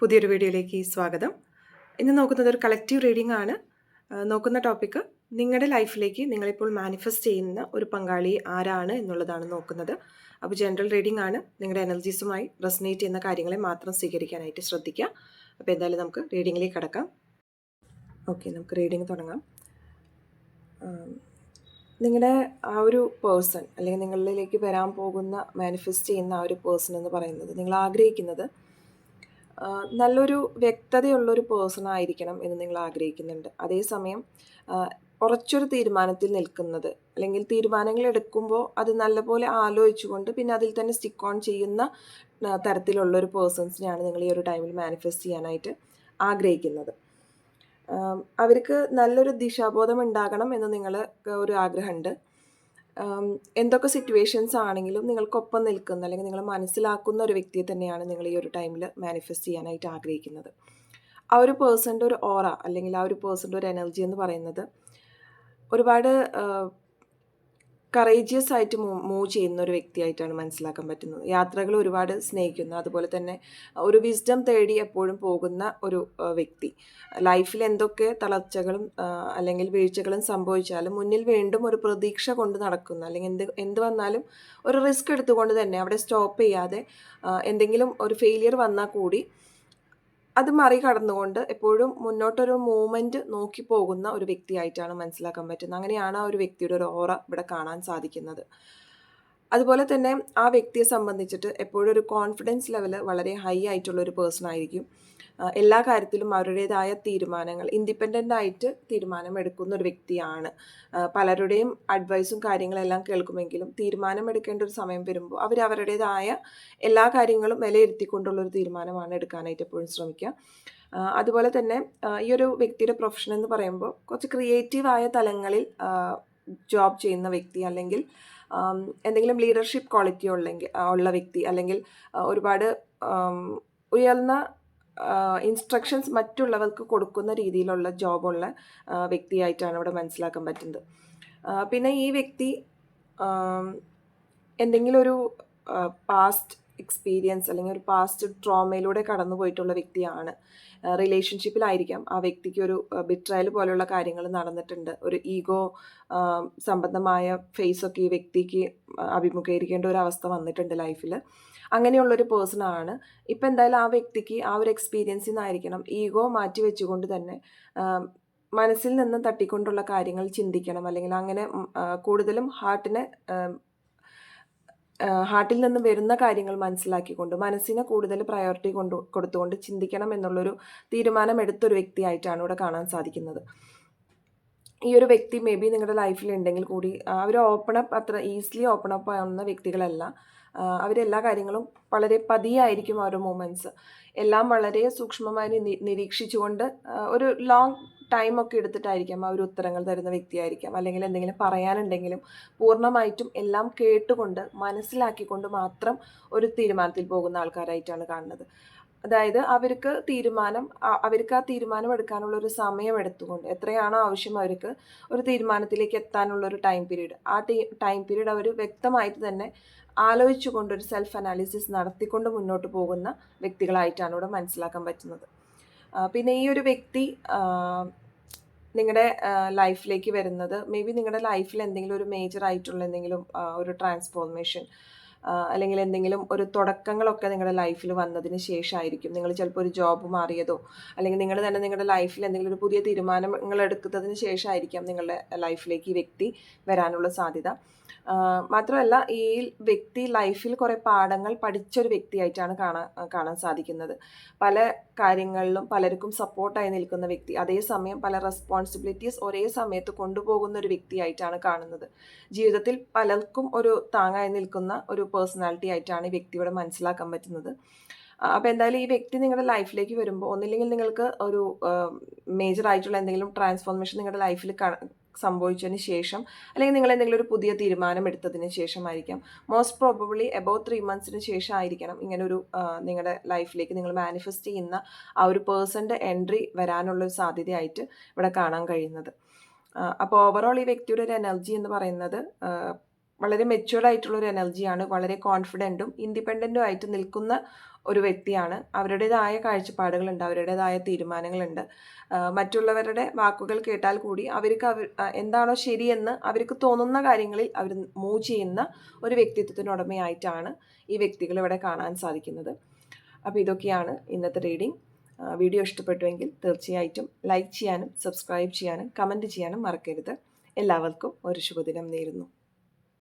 പുതിയൊരു വീഡിയോയിലേക്ക് സ്വാഗതം. ഇന്ന് നോക്കുന്നത് ഒരു കളക്റ്റീവ് റീഡിംഗ് ആണ്. നോക്കുന്ന ടോപ്പിക്ക് നിങ്ങളുടെ ലൈഫിലേക്ക് നിങ്ങളിപ്പോൾ മാനിഫെസ്റ്റ് ചെയ്യുന്ന ഒരു പങ്കാളി ആരാണ് എന്നുള്ളതാണ് നോക്കുന്നത്. അപ്പോൾ ജനറൽ റീഡിംഗ് ആണ്. നിങ്ങളുടെ എനർജീസുമായി റെസനേറ്റ് ചെയ്യുന്ന കാര്യങ്ങളെ മാത്രം സ്വീകരിക്കാനായിട്ട് ശ്രദ്ധിക്കുക. അപ്പോൾ എന്തായാലും നമുക്ക് റീഡിങ്ങിലേക്ക് കടക്കാം. ഓക്കെ നമുക്ക് റീഡിംഗ് തുടങ്ങാം. നിങ്ങളുടെ ആ ഒരു പേഴ്സൺ അല്ലെങ്കിൽ നിങ്ങളിലേക്ക് വരാൻ പോകുന്ന മാനിഫെസ്റ്റ് ചെയ്യുന്ന ആ ഒരു പേഴ്സൺ എന്ന് പറയുന്നത് നിങ്ങൾ ആഗ്രഹിക്കുന്നത് നല്ലൊരു വ്യക്തതയുള്ളൊരു പേഴ്സൺ ആയിരിക്കണം എന്ന് നിങ്ങൾ ആഗ്രഹിക്കുന്നുണ്ട്. അതേസമയം ഉറച്ചൊരു തീരുമാനത്തിൽ നിൽക്കുന്നത് അല്ലെങ്കിൽ തീരുമാനങ്ങൾ എടുക്കുമ്പോൾ അത് നല്ലപോലെ ആലോചിച്ചുകൊണ്ട് പിന്നെ അതിൽ തന്നെ സ്റ്റിക്ക് ഓൺ ചെയ്യുന്ന തരത്തിലുള്ള ഒരു പേഴ്സൺസിനെയാണ് നിങ്ങൾ ഈ ഒരു ടൈമിൽ മാനിഫെസ്റ്റ് ചെയ്യാനായിട്ട് ആഗ്രഹിക്കുന്നത്. അവർക്ക് നല്ലൊരു ദിശാബോധം ഉണ്ടാകണം എന്ന് നിങ്ങൾ ഒരു ആഗ്രഹമുണ്ട്. എന്തൊക്കെ സിറ്റുവേഷൻസ് ആണെങ്കിലും നിങ്ങൾക്കൊപ്പം നിൽക്കുന്ന അല്ലെങ്കിൽ നിങ്ങൾ മനസ്സിലാക്കുന്ന ഒരു വ്യക്തിയെ തന്നെയാണ് നിങ്ങൾ ഈ ഒരു ടൈമിൽ മാനിഫെസ്റ്റ് ചെയ്യാനായിട്ട് ആഗ്രഹിക്കുന്നത്. ആ ഒരു പേഴ്സന്റെ ഒരു ഓറ അല്ലെങ്കിൽ ആ ഒരു പേഴ്സന്റെ ഒരു എനർജി എന്ന് പറയുന്നത് ഒരുപാട് കറേജിയസ് ആയിട്ട് മൂവ് ചെയ്യുന്ന ഒരു വ്യക്തിയായിട്ടാണ് മനസ്സിലാക്കാൻ പറ്റുന്നത്. യാത്രകൾ ഒരുപാട് സ്നേഹിക്കുന്നു. അതുപോലെ തന്നെ ഒരു വിസ്ഡം തേടി എപ്പോഴും പോകുന്ന ഒരു വ്യക്തി. ലൈഫിൽ എന്തൊക്കെ തളർച്ചകളും അല്ലെങ്കിൽ വീഴ്ചകളും സംഭവിച്ചാലും മുന്നിൽ വീണ്ടും ഒരു പ്രതീക്ഷ കൊണ്ട് നടക്കുന്ന. അല്ലെങ്കിൽ എന്ത് എന്ത് വന്നാലും ഒരു റിസ്ക് എടുത്തുകൊണ്ട് തന്നെ അവിടെ സ്റ്റോപ്പ് ചെയ്യാതെ എന്തെങ്കിലും ഒരു ഫെയിലിയർ വന്നാൽ കൂടി അത് മറികടന്നുകൊണ്ട് എപ്പോഴും മുന്നോട്ടൊരു മൂവ്മെന്റ് നോക്കി പോകുന്ന ഒരു വ്യക്തിയായിട്ടാണ് മനസ്സിലാക്കാൻ പറ്റുന്നത്. അങ്ങനെയാണ് ആ ഒരു വ്യക്തിയുടെ ഒരു ഓറ ഇവിടെ കാണാൻ സാധിക്കുന്നത്. അതുപോലെ തന്നെ ആ വ്യക്തിയെ സംബന്ധിച്ചിട്ട് എപ്പോഴും ഒരു കോൺഫിഡൻസ് ലെവൽ വളരെ ഹൈ ആയിട്ടുള്ള ഒരു പേഴ്സൺ ആയിരിക്കും. എല്ലാ കാര്യത്തിലും അവരുടേതായ തീരുമാനങ്ങൾ ഇൻഡിപെൻഡന്റ് ആയിട്ട് തീരുമാനം എടുക്കുന്ന ഒരു വ്യക്തിയാണ്. പലരുടെയും അഡ്വൈസും കാര്യങ്ങളെല്ലാം കേൾക്കുമെങ്കിലും തീരുമാനം എടുക്കേണ്ട ഒരു സമയം വരുമ്പോൾ അവർ അവരുടേതായ എല്ലാ കാര്യങ്ങളും വിലയിരുത്തിക്കൊണ്ടുള്ള ഒരു തീരുമാനമാണ് എടുക്കാനായിട്ട് എപ്പോഴും ശ്രമിക്കുക. അതുപോലെ തന്നെ ഈ ഒരു വ്യക്തിയുടെ പ്രൊഫഷൻ എന്ന് പറയുമ്പോൾ കുറച്ച് ക്രിയേറ്റീവായ തലങ്ങളിൽ ജോബ് ചെയ്യുന്ന വ്യക്തി അല്ലെങ്കിൽ എന്തെങ്കിലും ലീഡർഷിപ്പ് ക്വാളിറ്റി ഉള്ളെങ്കിൽ ഉള്ള വ്യക്തി അല്ലെങ്കിൽ ഒരുപാട് ഉയർന്ന ഇൻസ്ട്രക്ഷൻസ് മറ്റുള്ളവർക്ക് കൊടുക്കുന്ന രീതിയിലുള്ള ജോബുള്ള വ്യക്തിയായിട്ടാണ് ഇവിടെ മനസ്സിലാക്കാൻ പറ്റുന്നത്. പിന്നെ ഈ വ്യക്തി എന്തെങ്കിലും ഒരു പാസ്റ്റ് എക്സ്പീരിയൻസ് അല്ലെങ്കിൽ ഒരു പാസ്റ്റ് ട്രോമയിലൂടെ കടന്നു പോയിട്ടുള്ള വ്യക്തിയാണ്. റിലേഷൻഷിപ്പിലായിരിക്കാം ആ വ്യക്തിക്ക് ഒരു ബിട്രയൽ പോലെയുള്ള കാര്യങ്ങൾ നടന്നിട്ടുണ്ട്. ഒരു ഈഗോ സംബന്ധമായ ഫേസൊക്കെ ഈ വ്യക്തിക്ക് അഭിമുഖീകരിക്കേണ്ട ഒരു അവസ്ഥ വന്നിട്ടുണ്ട് ലൈഫിൽ അങ്ങനെയുള്ളൊരു പേഴ്സൺ ആണ്. ഇപ്പം എന്തായാലും ആ വ്യക്തിക്ക് ആ ഒരു എക്സ്പീരിയൻസിൽ നിന്നായിരിക്കണം ഈഗോ മാറ്റി വെച്ചുകൊണ്ട് തന്നെ മനസ്സിൽ നിന്ന് തട്ടിക്കൊണ്ടുള്ള കാര്യങ്ങൾ ചിന്തിക്കണം. അല്ലെങ്കിൽ അങ്ങനെ കൂടുതലും ഹാർട്ടിനെ ഹാർട്ടിൽ നിന്ന് വരുന്ന കാര്യങ്ങൾ മനസ്സിലാക്കിക്കൊണ്ട് മനസ്സിനെ കൂടുതൽ പ്രയോറിറ്റി കൊണ്ട് കൊടുത്തുകൊണ്ട് ചിന്തിക്കണം എന്നുള്ളൊരു തീരുമാനം എടുത്തൊരു വ്യക്തിയായിട്ടാണ് ഇവിടെ കാണാൻ സാധിക്കുന്നത്. ഈ ഒരു വ്യക്തി മേ ബി നിങ്ങളുടെ ലൈഫിൽ ഉണ്ടെങ്കിൽ കൂടി അവർ ഓപ്പൺ അപ്പ് അത്ര ഈസിലി ഓപ്പൺ അപ്പ് ആവുന്ന വ്യക്തികളല്ല. അവരെല്ലാ കാര്യങ്ങളും വളരെ പതിയായിരിക്കും ആ ഒരു മൂമെന്റ്സ് എല്ലാം വളരെ സൂക്ഷ്മമായി നിരീക്ഷിച്ചുകൊണ്ട് ഒരു ലോങ് ടൈമൊക്കെ എടുത്തിട്ടായിരിക്കാം ആ ഒരു ഉത്തരങ്ങൾ തരുന്ന വ്യക്തിയായിരിക്കാം. അല്ലെങ്കിൽ എന്തെങ്കിലും പറയാനുണ്ടെങ്കിലും പൂർണമായിട്ടും എല്ലാം കേട്ടുകൊണ്ട് മനസ്സിലാക്കിക്കൊണ്ട് മാത്രം ഒരു തീരുമാനത്തിൽ പോകുന്ന ആൾക്കാരായിട്ടാണ് കാണുന്നത്. അതായത് അവർക്ക് തീരുമാനം അവർക്ക് ആ തീരുമാനം എടുക്കാനുള്ള ഒരു സമയം എടുത്തുകൊണ്ട് എത്രയാണോ ആവശ്യം അവർക്ക് ഒരു തീരുമാനത്തിലേക്ക് എത്താനുള്ള ഒരു ടൈം പീരീഡ് ആ ടൈം പീരീഡ് അവർ വ്യക്തമായിട്ട് തന്നെ ആലോചിച്ചുകൊണ്ട് ഒരു സെൽഫ് അനാലിസിസ് നടത്തിക്കൊണ്ട് മുന്നോട്ട് പോകുന്ന വ്യക്തികളായിട്ടാണ് ഇവിടെ മനസ്സിലാക്കാൻ പറ്റുന്നത്. പിന്നെ ഈ ഒരു വ്യക്തി നിങ്ങളുടെ ലൈഫിലേക്ക് വരുന്നത് മേ ബി നിങ്ങളുടെ ലൈഫിൽ എന്തെങ്കിലും ഒരു മേജർ ആയിട്ടുള്ള എന്തെങ്കിലും ഒരു ട്രാൻസ്ഫോർമേഷൻ അല്ലെങ്കിൽ എന്തെങ്കിലും ഒരു തുടക്കങ്ങളൊക്കെ നിങ്ങളുടെ ലൈഫിൽ വന്നതിന് ശേഷമായിരിക്കും നിങ്ങൾ ചിലപ്പോൾ ഒരു ജോബ് മാറിയതോ അല്ലെങ്കിൽ നിങ്ങൾ തന്നെ നിങ്ങളുടെ ലൈഫിൽ എന്തെങ്കിലും ഒരു പുതിയ തീരുമാനങ്ങൾ എടുക്കുന്നതിന് ശേഷമായിരിക്കാം നിങ്ങളുടെ ലൈഫിലേക്ക് ഈ വ്യക്തി വരാനുള്ള സാധ്യത. മാത്രമല്ല ഈ വ്യക്തി ലൈഫിൽ കുറേ പാഠങ്ങൾ പഠിച്ചൊരു വ്യക്തിയായിട്ടാണ് കാണാൻ കാണാൻ സാധിക്കുന്നത്. പല കാര്യങ്ങളിലും പലർക്കും സപ്പോർട്ടായി നിൽക്കുന്ന വ്യക്തി അതേസമയം പല റെസ്പോൺസിബിലിറ്റീസ് ഒരേ സമയത്ത് കൊണ്ടുപോകുന്ന ഒരു വ്യക്തിയായിട്ടാണ് കാണുന്നത്. ജീവിതത്തിൽ പലർക്കും ഒരു താങ്ങായി നിൽക്കുന്ന ഒരു പേഴ്സണാലിറ്റി ആയിട്ടാണ് ഈ വ്യക്തിയോട് മനസ്സിലാക്കാൻ പറ്റുന്നത്. അപ്പോൾ എന്തായാലും ഈ വ്യക്തി നിങ്ങളുടെ ലൈഫിലേക്ക് വരുമ്പോൾ ഒന്നില്ലെങ്കിൽ നിങ്ങൾക്ക് ഒരു മേജർ ആയിട്ടുള്ള എന്തെങ്കിലും ട്രാൻസ്ഫോർമേഷൻ നിങ്ങളുടെ ലൈഫിൽ സംഭവിച്ചതിന് ശേഷം അല്ലെങ്കിൽ നിങ്ങൾ എന്തെങ്കിലും ഒരു പുതിയ തീരുമാനം എടുത്തതിന് ശേഷമായിരിക്കാം. മോസ്റ്റ് പ്രോബബിളി എബൌട്ട് ത്രീ മന്ത്സിന് ശേഷം ആയിരിക്കണം ഇങ്ങനൊരു നിങ്ങളുടെ ലൈഫിലേക്ക് നിങ്ങൾ മാനിഫെസ്റ്റ് ചെയ്യുന്ന ആ ഒരു പേഴ്സന്റെ എൻട്രി വരാനുള്ള ഒരു സാധ്യതയായിട്ട് ഇവിടെ കാണാൻ കഴിയുന്നത്. അപ്പോൾ ഓവറോൾ ഈ വ്യക്തിയുടെ ഒരു എനർജി എന്ന് പറയുന്നത് വളരെ മെച്യൂർഡ് ആയിട്ടുള്ള ഒരു എനർജിയാണ് വളരെ കോൺഫിഡന്റും ഇൻഡിപെൻഡന്റും ആയിട്ട് നിൽക്കുന്ന ഒരു വ്യക്തിയാണ്. അവരുടേതായ കാഴ്ചപ്പാടുകളുണ്ട് അവരുടേതായ തീരുമാനങ്ങളുണ്ട്. മറ്റുള്ളവരുടെ വാക്കുകൾ കേട്ടാൽ കൂടി അവർക്ക് അവർ എന്താണോ ശരിയെന്ന് അവർക്ക് തോന്നുന്ന കാര്യങ്ങളിൽ അവർ മൂവ് ചെയ്യുന്ന ഒരു വ്യക്തിത്വത്തിനുടമയായിട്ടാണ് ഈ വ്യക്തികൾ ഇവിടെ കാണാൻ സാധിക്കുന്നത്. അപ്പോൾ ഇതൊക്കെയാണ് ഇന്നത്തെ റീഡിംഗ് വീഡിയോ ഇഷ്ടപ്പെട്ടുവെങ്കിൽ തീർച്ചയായിട്ടും ലൈക്ക് ചെയ്യാനും സബ്സ്ക്രൈബ് ചെയ്യാനും കമന്റ് ചെയ്യാനും മറക്കരുത്. എല്ലാവർക്കും ഒരു ശുഭദിനം നേരുന്നു.